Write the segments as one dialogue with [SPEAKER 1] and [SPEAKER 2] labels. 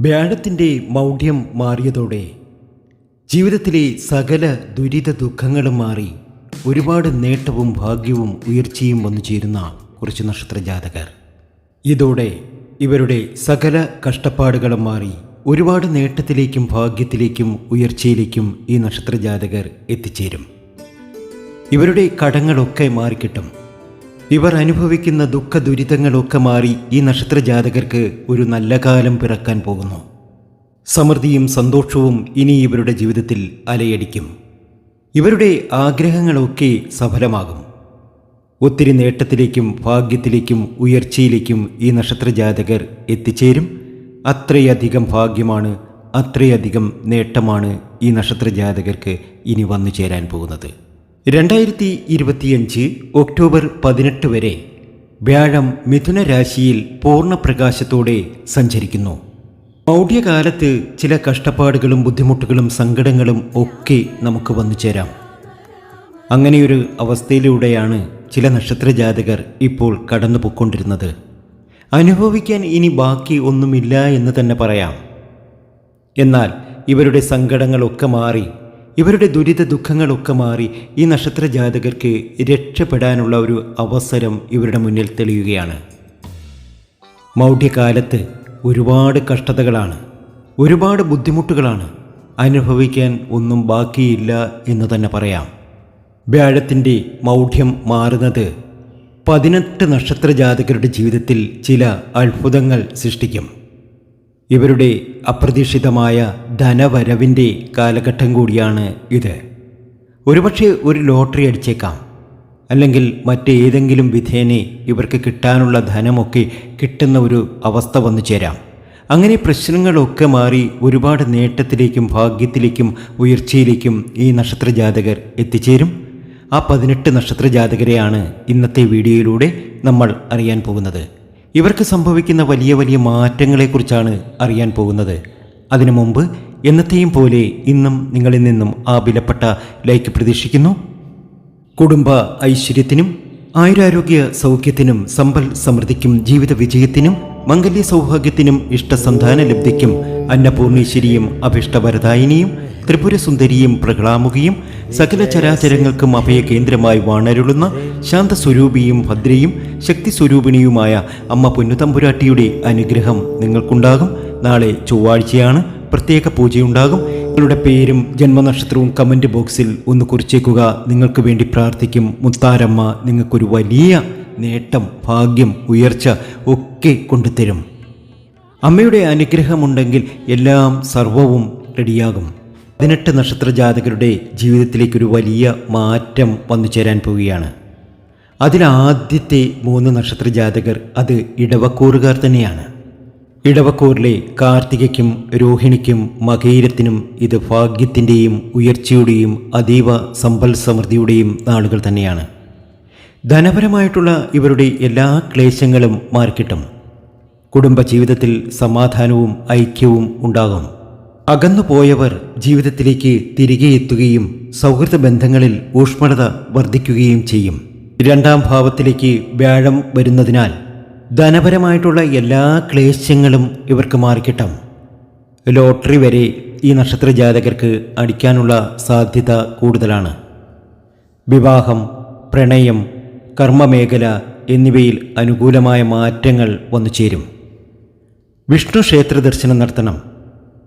[SPEAKER 1] വ്യാഴത്തിന്റെ മൗഢ്യം മാറിയതോടെ ജീവിതത്തിലെ സകല ദുരിത ദുഃഖങ്ങളും മാറി ഒരുപാട് നേട്ടവും ഭാഗ്യവും ഉയർച്ചയും വന്നു ചേരുന്ന കുറച്ച് നക്ഷത്ര ജാതകർ. ഇതോടെ ഇവരുടെ സകല കഷ്ടപ്പാടുകളും മാറി ഒരുപാട് നേട്ടത്തിലേക്കും ഭാഗ്യത്തിലേക്കും ഉയർച്ചയിലേക്കും ഈ നക്ഷത്ര ജാതകർ എത്തിച്ചേരും. ഇവരുടെ കടങ്ങളൊക്കെ മാറിക്കിട്ടും. ഇവർ അനുഭവിക്കുന്ന ദുഃഖ ദുരിതങ്ങളൊക്കെ മാറി ഈ നക്ഷത്ര ജാതകർക്ക് ഒരു നല്ല കാലം പിറക്കാൻ പോകുന്നു. സമൃദ്ധിയും സന്തോഷവും ഇനി ഇവരുടെ ജീവിതത്തിൽ അലയടിക്കും. ഇവരുടെ ആഗ്രഹങ്ങളൊക്കെ സഫലമാകും. ഒത്തിരി നേട്ടത്തിലേക്കും ഭാഗ്യത്തിലേക്കും ഉയർച്ചയിലേക്കും ഈ നക്ഷത്ര ജാതകർ എത്തിച്ചേരും. അത്രയധികം ഭാഗ്യമാണ് അത്രയധികം നേട്ടമാണ് ഈ നക്ഷത്ര ജാതകർക്ക് ഇനി വന്നു ചേരാൻ പോകുന്നത്. രണ്ടായിരത്തി ഇരുപത്തിയഞ്ച് ഒക്ടോബർ പതിനെട്ട് വരെ വ്യാഴം മിഥുന രാശിയിൽ പൂർണപ്രകാശത്തോടെ സഞ്ചരിക്കുന്നു. മൗഢ്യകാലത്ത് ചില കഷ്ടപ്പാടുകളും ബുദ്ധിമുട്ടുകളും സങ്കടങ്ങളും ഒക്കെ നമുക്ക് വന്നു ചേരാം. അങ്ങനെയൊരു അവസ്ഥയിലൂടെയാണ് ചില നക്ഷത്ര ജാതകർ ഇപ്പോൾ കടന്നു പൊക്കൊണ്ടിരുന്നത് അനുഭവിക്കാൻ ഇനി ബാക്കി ഒന്നുമില്ല എന്ന് തന്നെ പറയാം. എന്നാൽ ഇവരുടെ സങ്കടങ്ങളൊക്കെ മാറി ഇവരുടെ ദുരിത ദുഃഖങ്ങളൊക്കെ മാറി ഈ നക്ഷത്ര ജാതകർക്ക് രക്ഷപ്പെടാനുള്ള ഒരു അവസരം ഇവരുടെ മുന്നിൽ തെളിയുകയാണ്. മൗഢ്യകാലത്ത് ഒരുപാട് കഷ്ടതകളാണ് ഒരുപാട് ബുദ്ധിമുട്ടുകളാണ് അനുഭവിക്കാൻ ഒന്നും ബാക്കിയില്ല എന്ന് തന്നെ പറയാം. വ്യാഴത്തിന്റെ മൗഢ്യം മാറുന്നത് പതിനെട്ട് നക്ഷത്ര ജാതകരുടെ ജീവിതത്തിൽ ചില അത്ഭുതങ്ങൾ സൃഷ്ടിക്കും. ഇവരുടെ അപ്രതീക്ഷിതമായ ധനവരവിന്റെ കാലഘട്ടം കൂടിയാണ് ഇത്. ഒരുപക്ഷെ ഒരു ലോട്ടറി അടിച്ചേക്കാം. അല്ലെങ്കിൽ മറ്റേതെങ്കിലും വിധേനെ ഇവർക്ക് കിട്ടാനുള്ള ധനമൊക്കെ കിട്ടുന്ന ഒരു അവസ്ഥ വന്നു ചേരാം. അങ്ങനെ പ്രശ്നങ്ങളൊക്കെ മാറി ഒരുപാട് നേട്ടത്തിലേക്കും ഭാഗ്യത്തിലേക്കും ഉയർച്ചയിലേക്കും ഈ നക്ഷത്ര ജാതകർ എത്തിച്ചേരും. ആ പതിനെട്ട് നക്ഷത്ര ജാതകരെയാണ് ഇന്നത്തെ വീഡിയോയിലൂടെ നമ്മൾ അറിയാൻ പോകുന്നത്. ഇവർക്ക് സംഭവിക്കുന്ന വലിയ വലിയ മാറ്റങ്ങളെക്കുറിച്ചാണ് അറിയാൻ പോകുന്നത്. അതിനു മുമ്പ് എന്നത്തെയും പോലെ ഇന്നും നിങ്ങളിൽ നിന്നും ആ വിലപ്പെട്ട ലൈക്ക് പ്രതീക്ഷിക്കുന്നു. കുടുംബ ഐശ്വര്യത്തിനും ആയുരാരോഗ്യ സൗഖ്യത്തിനും സമ്പൽ സമൃദ്ധിക്കും ജീവിത വിജയത്തിനും മംഗല്യ സൗഭാഗ്യത്തിനും ഇഷ്ടസന്താന ലബ്ധിക്കും അന്നപൂർണേശ്വരിയും അഭിഷ്ടവരദായിനിയും ത്രിപുരസുന്ദരിയും പ്രഹ്ലാമുകിയും സകല ചരാചരങ്ങൾക്കും അഭയകേന്ദ്രമായി വാണരുളുന്ന ശാന്തസ്വരൂപിയും ഭദ്രയും ശക്തിസ്വരൂപിണിയുമായ അമ്മ പൊന്നുതമ്പുരാട്ടിയുടെ അനുഗ്രഹം നിങ്ങൾക്കുണ്ടാകും. നാളെ ചൊവ്വാഴ്ചയാണ് പ്രത്യേക പൂജയുണ്ടാകും. നിങ്ങളുടെ പേരും ജന്മനക്ഷത്രവും കമന്റ് ബോക്സിൽ ഒന്ന് കുറിച്ചേക്കുക. നിങ്ങൾക്ക് വേണ്ടി പ്രാർത്ഥിക്കും. മുത്താരമ്മ നിങ്ങൾക്കൊരു വലിയ നേട്ടം ഭാഗ്യം ഉയർച്ച ഒക്കെ കൊണ്ടുതരും. അമ്മയുടെ അനുഗ്രഹമുണ്ടെങ്കിൽ എല്ലാം സർവവും റെഡിയാകും. പതിനെട്ട് നക്ഷത്ര ജാതകരുടെ ജീവിതത്തിലേക്കൊരു വലിയ മാറ്റം വന്നു ചേരാൻ പോവുകയാണ്. അതിലാദ്യത്തെ മൂന്ന് നക്ഷത്ര ജാതകർ അത് ഇടവക്കൂറുകാർ തന്നെയാണ്. ഇടവക്കൂറിലെ കാർത്തികയ്ക്കും രോഹിണിക്കും മകയിരത്തിനും ഇത് ഭാഗ്യത്തിന്റെയും ഉയർച്ചയുടെയും അതീവ സമ്പൽ സമൃദ്ധിയുടെയും നാളുകൾ തന്നെയാണ്. ധനപരമായിട്ടുള്ള ഇവരുടെ എല്ലാ ക്ലേശങ്ങളും മാർക്കിട്ടും കുടുംബജീവിതത്തിൽ സമാധാനവും ഐക്യവും ഉണ്ടാകും. അകന്നുപോയവർ ജീവിതത്തിലേക്ക് തിരികെ എത്തുകയും സൗഹൃദ ബന്ധങ്ങളിൽ ഊഷ്മളത വർദ്ധിക്കുകയും ചെയ്യും. രണ്ടാം ഭാവത്തിലേക്ക് വ്യാഴം വരുന്നതിനാൽ ധനപരമായിട്ടുള്ള എല്ലാ ക്ലേശങ്ങളും ഇവർക്ക് മാറിക്കിട്ടാം. ലോട്ടറി വരെ ഈ നക്ഷത്ര ജാതകർക്ക് അടിക്കാനുള്ള സാധ്യത കൂടുതലാണ്. വിവാഹം പ്രണയം കർമ്മമേഖല എന്നിവയിൽ അനുകൂലമായ മാറ്റങ്ങൾ വന്നു ചേരും. വിഷ്ണു ക്ഷേത്ര ദർശനം നടത്തണം.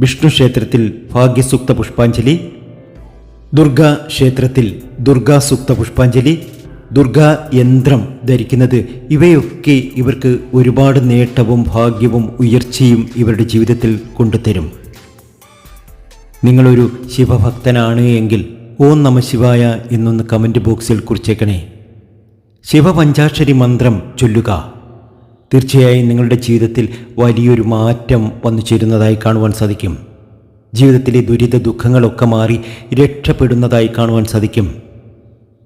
[SPEAKER 1] വിഷ്ണു ക്ഷേത്രത്തിൽ ഭാഗ്യസൂക്ത പുഷ്പാഞ്ജലി ദുർഗാ ക്ഷേത്രത്തിൽ ദുർഗാസൂക്ത പുഷ്പാഞ്ജലി ദുർഗാ യന്ത്രം ധരിക്കുന്നത്. ഇവയൊക്കെ ഇവർക്ക് ഒരുപാട് നേട്ടവും ഭാഗ്യവും ഉയർച്ചയും ഇവരുടെ ജീവിതത്തിൽ കൊണ്ടുതരും. നിങ്ങളൊരു ശിവഭക്തനാണ് എങ്കിൽ ഓം നമ ശിവായ എന്നൊന്ന് കമന്റ് ബോക്സിൽ കുറിച്ചേക്കണേ. ശിവപഞ്ചാക്ഷരി മന്ത്രം ചൊല്ലുക. തീർച്ചയായും നിങ്ങളുടെ ജീവിതത്തിൽ വലിയൊരു മാറ്റം വന്നു ചേരുന്നതായി കാണുവാൻ സാധിക്കും. ജീവിതത്തിലെ ദുരിത ദുഃഖങ്ങളൊക്കെ മാറി രക്ഷപ്പെടുന്നതായി കാണുവാൻ സാധിക്കും.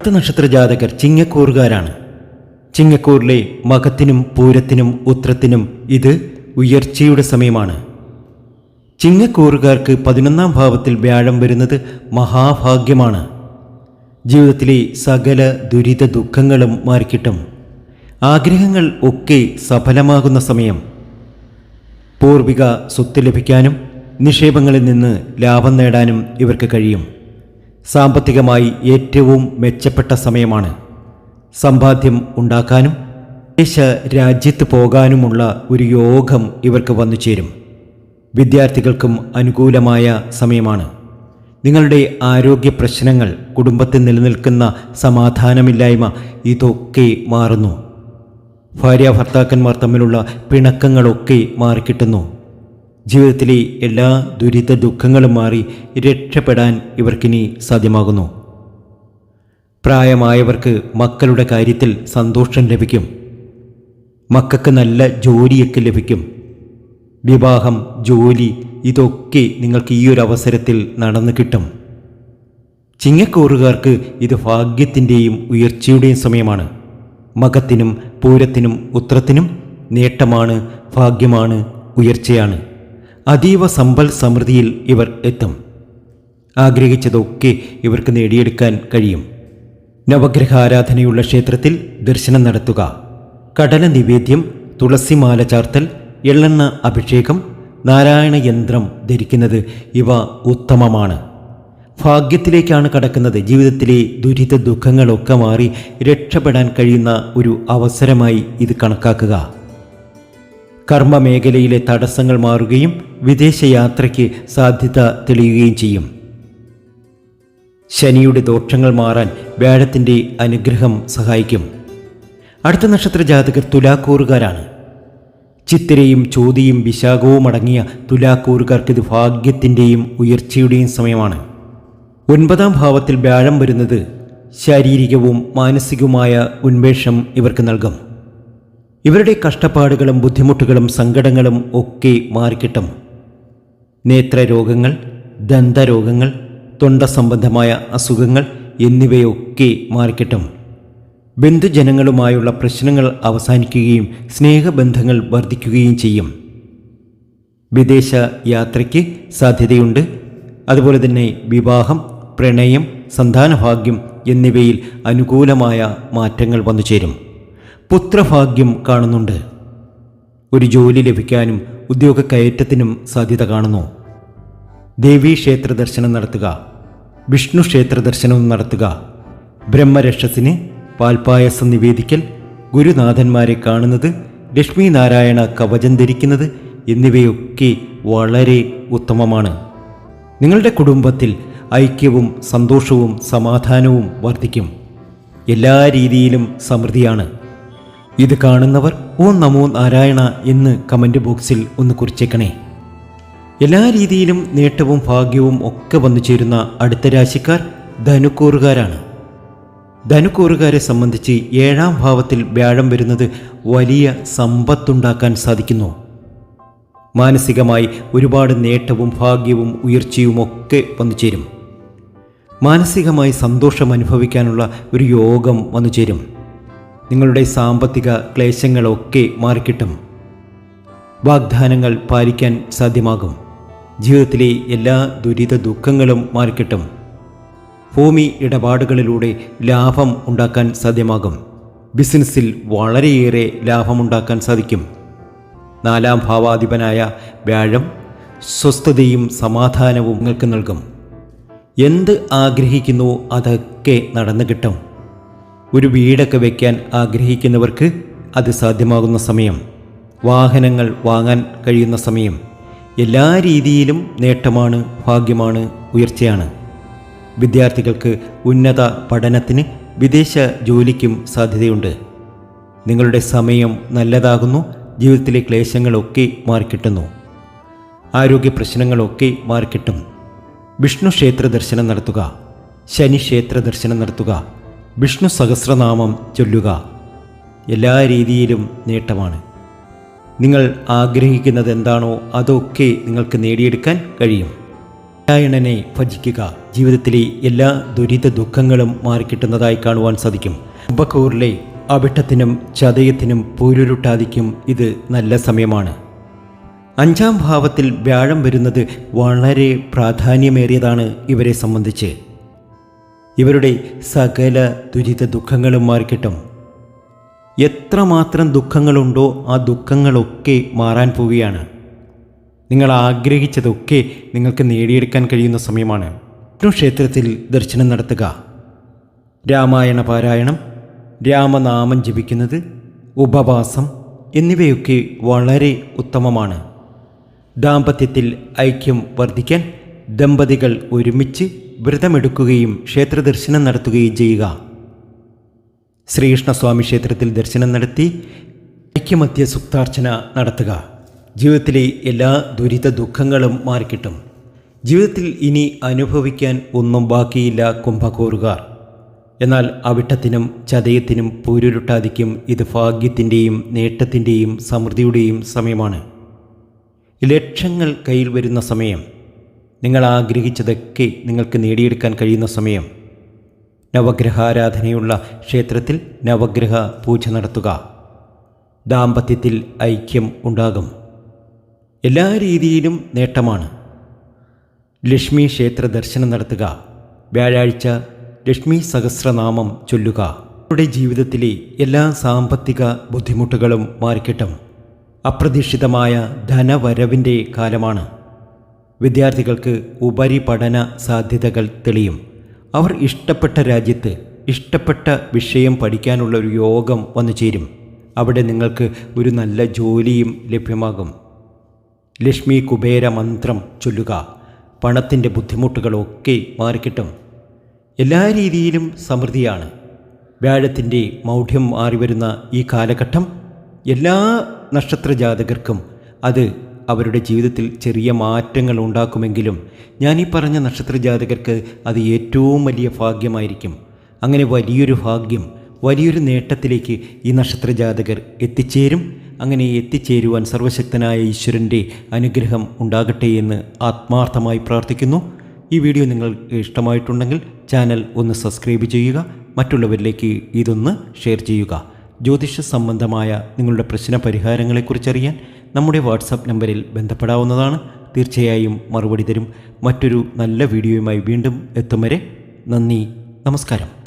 [SPEAKER 1] പത്ത് നക്ഷത്ര ജാതകർ ചിങ്ങക്കൂറുകാരാണ്. ചിങ്ങക്കൂറിലെ മകത്തിനും പൂരത്തിനും ഉത്രത്തിനും ഇത് ഉയർച്ചയുടെ സമയമാണ്. ചിങ്ങക്കൂറുകാർക്ക് പതിനൊന്നാം ഭാവത്തിൽ വ്യാഴം വരുന്നത് മഹാഭാഗ്യമാണ്. ജീവിതത്തിലെ സകല ദുരിത ദുഃഖങ്ങളും മാറിക്കിട്ടും. ആഗ്രഹങ്ങൾ ഒക്കെ സഫലമാകുന്ന സമയം. പൂർവിക സ്വത്ത് ലഭിക്കാനും നിക്ഷേപങ്ങളിൽ നിന്ന് ലാഭം നേടാനും ഇവർക്ക് കഴിയും. സാമ്പത്തികമായി ഏറ്റവും മെച്ചപ്പെട്ട സമയമാണ്. സമ്പാദ്യം ഉണ്ടാക്കാനും വിദേശ രാജ്യത്ത് പോകാനുമുള്ള ഒരു യോഗം ഇവർക്ക് വന്നു ചേരും. വിദ്യാർത്ഥികൾക്കും അനുകൂലമായ സമയമാണ്. നിങ്ങളുടെ ആരോഗ്യ പ്രശ്നങ്ങൾ കുടുംബത്തിൽ നിലനിൽക്കുന്ന സമാധാനമില്ലായ്മ ഇതൊക്കെ മാറുന്നു. ഭാര്യ ഭർത്താക്കന്മാർ തമ്മിലുള്ള പിണക്കങ്ങളൊക്കെ മാറിക്കിട്ടുന്നു. ജീവിതത്തിലെ എല്ലാ ദുരിത ദുഃഖങ്ങളും മാറി രക്ഷപ്പെടാൻ ഇവർക്കിനി സാധ്യമാകുന്നു. പ്രായമായവർക്ക് മക്കളുടെ കാര്യത്തിൽ സന്തോഷം ലഭിക്കും. മക്കൾക്ക് നല്ല ജോലിയൊക്കെ ലഭിക്കും. വിവാഹം ജോലി ഇതൊക്കെ നിങ്ങൾക്ക് ഈ ഒരു അവസരത്തിൽ നടന്നു കിട്ടും. ചിങ്ങക്കൂറുകാർക്ക് ഇത് ഭാഗ്യത്തിന്റെയും ഉയർച്ചയുടെയും സമയമാണ്. മകത്തിനും പൂരത്തിനും ഉത്രത്തിനും നേട്ടമാണ് ഭാഗ്യമാണ് ഉയർച്ചയാണ്. അതീവ സമ്പൽ സമൃദ്ധിയിൽ ഇവർ എത്തും. ആഗ്രഹിച്ചതൊക്കെ ഇവർക്ക് നേടിയെടുക്കാൻ കഴിയും. നവഗ്രഹ ആരാധനയുള്ള ക്ഷേത്രത്തിൽ ദർശനം നടത്തുക. കടല നിവേദ്യം തുളസിമാല ചാർത്തൽ എള്ളെണ്ണ അഭിഷേകം നാരായണ യന്ത്രം ധരിക്കുന്നത് ഇവ ഉത്തമമാണ്. ഭാഗ്യത്തിലേക്കാണ് കടക്കുന്നത്. ജീവിതത്തിലെ ദുരിത ദുഃഖങ്ങളൊക്കെ മാറി രക്ഷപ്പെടാൻ കഴിയുന്ന ഒരു അവസരമായി ഇത് കണക്കാക്കുക. കർമ്മ മേഖലയിലെ തടസ്സങ്ങൾ മാറുകയും വിദേശയാത്രയ്ക്ക് സാധ്യത തെളിയുകയും ചെയ്യും. ശനിയുടെ ദോഷങ്ങൾ മാറാൻ വ്യാഴത്തിന്റെ അനുഗ്രഹം സഹായിക്കും. അടുത്ത നക്ഷത്ര ജാതകർ തുലാക്കൂറുകാരാണ്. ചിത്തിരയും ചോതിയും വിശാഖവും അടങ്ങിയ തുലാക്കൂറുകാർക്ക് ഇത് ഭാഗ്യത്തിന്റെയും ഉയർച്ചയുടെയും സമയമാണ്. ഒൻപതാം ഭാവത്തിൽ വ്യാഴം വരുന്നത് ശാരീരികവും മാനസികവുമായ ഉന്മേഷം ഇവർക്ക് നൽകും. ഇവരുടെ കഷ്ടപ്പാടുകളും ബുദ്ധിമുട്ടുകളും സങ്കടങ്ങളും ഒക്കെ മാറിക്കിട്ടും. നേത്രരോഗങ്ങൾ ദന്തരോഗങ്ങൾ തൊണ്ട സംബന്ധമായ അസുഖങ്ങൾ എന്നിവയൊക്കെ മാറിക്കിട്ടും. ബന്ധുജനങ്ങളുമായുള്ള പ്രശ്നങ്ങൾ അവസാനിക്കുകയും സ്നേഹബന്ധങ്ങൾ വർദ്ധിക്കുകയും ചെയ്യും. വിദേശ യാത്രയ്ക്ക് സാധ്യതയുണ്ട്. അതുപോലെ തന്നെ വിവാഹം പ്രണയം സന്താനഭാഗ്യം എന്നിവയിൽ അനുകൂലമായ മാറ്റങ്ങൾ വന്നു ചേരും പുത്രഭാഗ്യം കാണുന്നുണ്ട്. ഒരു ജോലി ലഭിക്കാനും ഉദ്യോഗ കയറ്റത്തിനും സാധ്യത കാണുന്നു. ദേവീ ക്ഷേത്ര ദർശനം നടത്തുക വിഷ്ണു ക്ഷേത്ര ദർശനവും നടത്തുക ബ്രഹ്മരക്ഷസിന് പാൽപായസം നിവേദിക്കൽ ഗുരുനാഥന്മാരെ കാണുന്നത് ലക്ഷ്മി നാരായണ കവചം ധരിക്കുന്നത് എന്നിവയൊക്കെ വളരെ ഉത്തമമാണ്. നിങ്ങളുടെ കുടുംബത്തിൽ ഐക്യവും സന്തോഷവും സമാധാനവും വർദ്ധിക്കും. എല്ലാ രീതിയിലും സമൃദ്ധിയാണ്. ഇത് കാണുന്നവർ ഓ നമോ നാരായണ എന്ന് കമന്റ് ബോക്സിൽ ഒന്ന് കുറിച്ചേക്കണേ. എല്ലാ രീതിയിലും നേട്ടവും ഭാഗ്യവും ഒക്കെ വന്നു ചേരുന്ന അടുത്ത രാശിക്കാർ ധനുക്കൂറുകാരാണ്. ധനുക്കൂറുകാരെ സംബന്ധിച്ച് ഏഴാം ഭാവത്തിൽ വ്യാഴം വരുന്നത് വലിയ സമ്പത്തുണ്ടാക്കാൻ സാധിക്കുന്നു. മാനസികമായി ഒരുപാട് നേട്ടവും ഭാഗ്യവും ഉയർച്ചയും ഒക്കെ വന്നു ചേരും. മാനസികമായി സന്തോഷം അനുഭവിക്കാനുള്ള ഒരു യോഗം വന്നു ചേരും. നിങ്ങളുടെ സാമ്പത്തിക ക്ലേശങ്ങളൊക്കെ മാറിക്കിട്ടും. വാഗ്ദാനങ്ങൾ പാലിക്കാൻ സാധ്യമാകും. ജീവിതത്തിലെ എല്ലാ ദുരിത ദുഃഖങ്ങളും മാറിക്കിട്ടും. ഭൂമി ഇടപാടുകളിലൂടെ ലാഭം ഉണ്ടാക്കാൻ സാധ്യമാകും. ബിസിനസ്സിൽ വളരെയേറെ ലാഭമുണ്ടാക്കാൻ സാധിക്കും. നാലാം ഭാവാധിപനായ വ്യാഴം സ്വസ്ഥതയും സമാധാനവും നിങ്ങൾക്ക് നൽകും. എന്ത് ആഗ്രഹിക്കുന്നുവോ അതൊക്കെ നടന്നു കിട്ടും ഒരു വീടൊക്കെ വയ്ക്കാൻ ആഗ്രഹിക്കുന്നവർക്ക് അത് സാധ്യമാകുന്ന സമയം വാഹനങ്ങൾ വാങ്ങാൻ കഴിയുന്ന സമയം എല്ലാ രീതിയിലും നേട്ടമാണ് ഭാഗ്യമാണ് ഉയർച്ചയാണ്. വിദ്യാർത്ഥികൾക്ക് ഉന്നത പഠനത്തിന് വിദേശ ജോലിക്കും സാധ്യതയുണ്ട്. നിങ്ങളുടെ സമയം നല്ലതാകുന്നു ജീവിതത്തിലെ ക്ലേശങ്ങളൊക്കെ മാറിക്കിട്ടുന്നു. ആരോഗ്യ പ്രശ്നങ്ങളൊക്കെ മാറിക്കിട്ടും. വിഷ്ണു ക്ഷേത്ര ദർശനം നടത്തുക ശനി ക്ഷേത്ര ദർശനം നടത്തുക വിഷ്ണു സഹസ്രനാമം ചൊല്ലുക എല്ലാ രീതിയിലും നേട്ടമാണ്. നിങ്ങൾ ആഗ്രഹിക്കുന്നത് എന്താണോ അതൊക്കെ നിങ്ങൾക്ക് നേടിയെടുക്കാൻ കഴിയും. നാരായണനെ ഭജിക്കുക ജീവിതത്തിലെ എല്ലാ ദുരിത ദുഃഖങ്ങളും മാറിക്കിട്ടുന്നതായി കാണുവാൻ സാധിക്കും. കുംഭക്കൂറിലെ അവിട്ടത്തിനും ചതയത്തിനും പൂരുരുട്ടാതിക്കും ഇത് നല്ല സമയമാണ്. അഞ്ചാം ഭാവത്തിൽ വ്യാഴം വരുന്നത് വളരെ പ്രാധാന്യമേറിയതാണ് ഇവരെ സംബന്ധിച്ച്. ഇവരുടെ സകല ദുരിത ദുഃഖങ്ങളും മാറിക്കിട്ടും. എത്രമാത്രം ദുഃഖങ്ങളുണ്ടോ ആ ദുഃഖങ്ങളൊക്കെ മാറാൻ പോവുകയാണ്. നിങ്ങൾ ആഗ്രഹിച്ചതൊക്കെ നിങ്ങൾക്ക് നേടിയെടുക്കാൻ കഴിയുന്ന സമയമാണ്. ക്ഷേത്രത്തിൽ ദർശനം നടത്തുക. രാമായണ പാരായണം രാമനാമം ജപിക്കുന്നത് ഉപവാസം എന്നിവയൊക്കെ വളരെ ഉത്തമമാണ്. ദാമ്പത്യത്തിൽ ഐക്യം വർദ്ധിക്കാൻ ദമ്പതികൾ ഒരുമിച്ച് വ്രതമെടുക്കുകയും ക്ഷേത്ര ദർശനം നടത്തുകയും ചെയ്യുക. ശ്രീകൃഷ്ണസ്വാമി ക്ഷേത്രത്തിൽ ദർശനം നടത്തി ഐക്യമത്യ സുക്താർച്ചന നടത്തുക. ജീവിതത്തിലെ എല്ലാ ദുരിത ദുഃഖങ്ങളും മാറിക്കിട്ടും. ജീവിതത്തിൽ ഇനി അനുഭവിക്കാൻ ഒന്നും ബാക്കിയില്ല കുംഭകോറുകാർ. എന്നാൽ അവിട്ടത്തിനും ചതയത്തിനും പൂരുരുട്ടാതിക്കും ഇത് ഭാഗ്യത്തിന്റെയും നേട്ടത്തിന്റെയും സമൃദ്ധിയുടെയും സമയമാണ്. ലക്ഷങ്ങൾ കയ്യിൽ വരുന്ന സമയം. നിങ്ങൾ ആഗ്രഹിച്ചതൊക്കെ നിങ്ങൾക്ക് നേടിയെടുക്കാൻ കഴിയുന്ന സമയം. നവഗ്രഹാരാധനയുള്ള ക്ഷേത്രത്തിൽ നവഗ്രഹ പൂജ നടത്തുക. ദാമ്പത്യത്തിൽ ഐക്യം ഉണ്ടാകും. എല്ലാ രീതിയിലും നേട്ടമാണ്. ലക്ഷ്മി ക്ഷേത്ര ദർശനം നടത്തുക. വ്യാഴാഴ്ച ലക്ഷ്മി സഹസ്രനാമം ചൊല്ലുക. നമ്മുടെ ജീവിതത്തിലെ എല്ലാ സാമ്പത്തിക ബുദ്ധിമുട്ടുകളും മാറിക്കിട്ടും. അപ്രതീക്ഷിതമായ ധനവരവിന്റെ കാലമാണ്. വിദ്യാർത്ഥികൾക്ക് ഉപരിപഠന സാധ്യതകൾ തെളിയും. അവർ ഇഷ്ടപ്പെട്ട രാജ്യത്ത് ഇഷ്ടപ്പെട്ട വിഷയം പഠിക്കാനുള്ള ഒരു യോഗം വന്നു ചേരും. അവിടെ നിങ്ങൾക്ക് ഒരു നല്ല ജോലിയും ലഭ്യമാകും. ലക്ഷ്മി കുബേര മന്ത്രം ചൊല്ലുക. പണത്തിന്റെ ബുദ്ധിമുട്ടുകളൊക്കെ മാറിക്കിട്ടും. എല്ലാ രീതിയിലും സമൃദ്ധിയാണ്. വ്യാഴത്തിന്റെ മൗഢ്യം മാറിവരുന്ന ഈ കാലഘട്ടം എല്ലാ നക്ഷത്ര ജാതകർക്കും അത് അവരുടെ ജീവിതത്തിൽ ചെറിയ മാറ്റങ്ങൾ ഉണ്ടാക്കുമെങ്കിലും ഞാൻ ഈ പറഞ്ഞ നക്ഷത്ര ജാതകർക്ക് അത് ഏറ്റവും വലിയ ഭാഗ്യമായിരിക്കും. അങ്ങനെ വലിയൊരു ഭാഗ്യം വലിയൊരു നേട്ടത്തിലേക്ക് ഈ നക്ഷത്ര ജാതകർ എത്തിച്ചേരും. അങ്ങനെ എത്തിച്ചേരുവാൻ സർവശക്തനായ ഈശ്വരന്റെ അനുഗ്രഹം ഉണ്ടാകട്ടെ എന്ന് ആത്മാർത്ഥമായി പ്രാർത്ഥിക്കുന്നു. ഈ വീഡിയോ നിങ്ങൾ ഇഷ്ടമായിട്ടുണ്ടെങ്കിൽ ചാനൽ ഒന്ന് സബ്സ്ക്രൈബ് ചെയ്യുക മറ്റുള്ളവരിലേക്ക് ഇതൊന്ന് ഷെയർ ചെയ്യുക. ജ്യോതിഷ സംബന്ധമായ നിങ്ങളുടെ പ്രശ്ന പരിഹാരങ്ങളെക്കുറിച്ചറിയാൻ നമ്മുടെ വാട്സാപ്പ് നമ്പറിൽ ബന്ധപ്പെടാവുന്നതാണ്. തീർച്ചയായും മറുപടി തരും. മറ്റൊരു നല്ല വീഡിയോയുമായി വീണ്ടും എത്തും വരെ നന്ദി നമസ്കാരം.